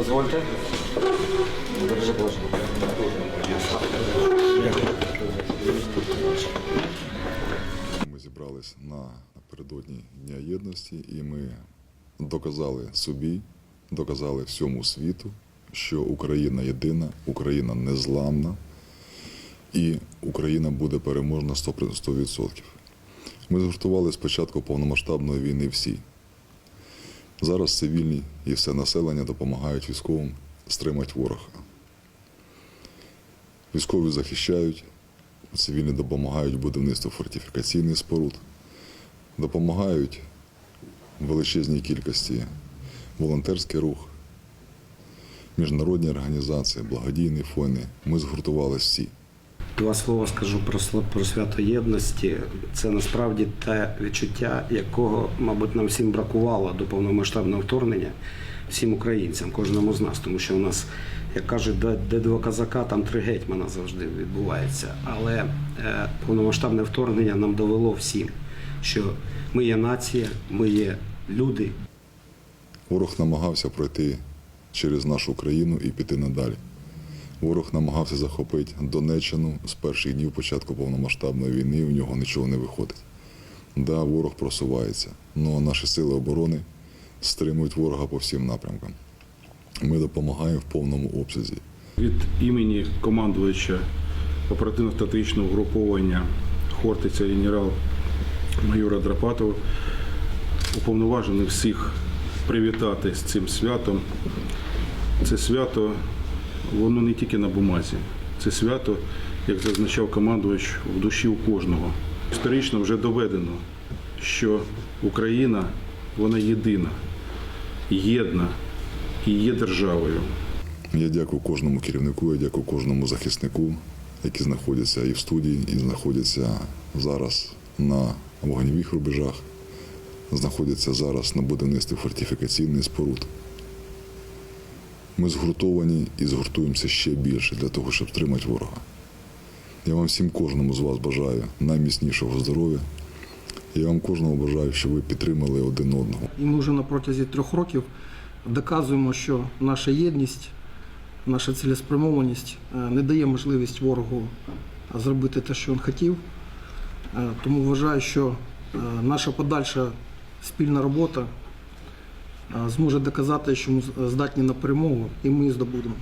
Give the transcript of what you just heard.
Дозвольте. Бережи Боже. Ми зібрались напередодні Дня єдності, і ми доказали собі, доказали всьому світу, що Україна єдина, Україна незламна і Україна буде переможна 100%. Ми згуртували спочатку повномасштабної війни всі. Зараз цивільні і все населення допомагають військовим стримати ворога. Військові захищають, цивільні допомагають будівництву фортифікаційних споруд, допомагають величезній кількості волонтерський рух, міжнародні організації, благодійні фонди. Ми згуртувалися всі. Два слова скажу про про свято єдності. Це насправді те відчуття, якого, мабуть, нам всім бракувало до повномасштабного вторгнення, всім українцям, кожному з нас, тому що у нас, як кажуть, де, два казака, там три гетьмана завжди відбувається. Але е, повномасштабне вторгнення нам довело всім, що ми є нація, ми є люди, Ворог намагався пройти через нашу країну і піти надалі. Ворог намагався захопити Донеччину з перших днів початку повномасштабної війни, у нього нічого не виходить. Да, ворог просувається, але наші сили оборони стримують ворога по всім напрямкам. Ми допомагаємо в повному обсязі. Від імені командувача оперативно-стратегічного угруповання Хортиця генерал-майора Драпатова уповноважений всіх привітати з цим святом. Це свято, воно не тільки на бумазі. Це свято, як зазначав командувач, в душі у кожного. Історично вже доведено, що Україна вона єдина, єдна і є державою. Я дякую кожному керівнику, я дякую кожному захиснику, які знаходяться і в студії, і знаходяться зараз на вогневих рубежах, знаходяться зараз на будівництві фортифікаційних споруд. Ми згуртовані і згуртуємося ще більше для того, щоб стримати ворога. Я вам всім кожному з вас бажаю найміцнішого здоров'я. Я вам кожному бажаю, щоб ви підтримали один одного. І ми вже на протязі трьох років доказуємо, що наша єдність, наша цілеспрямованість е, не дає можливість ворогу зробити те, що він хотів. Е, Тому вважаю, що е, наша подальша спільна робота е, зможе доказати, що ми здатні на перемогу, і ми її здобудемо.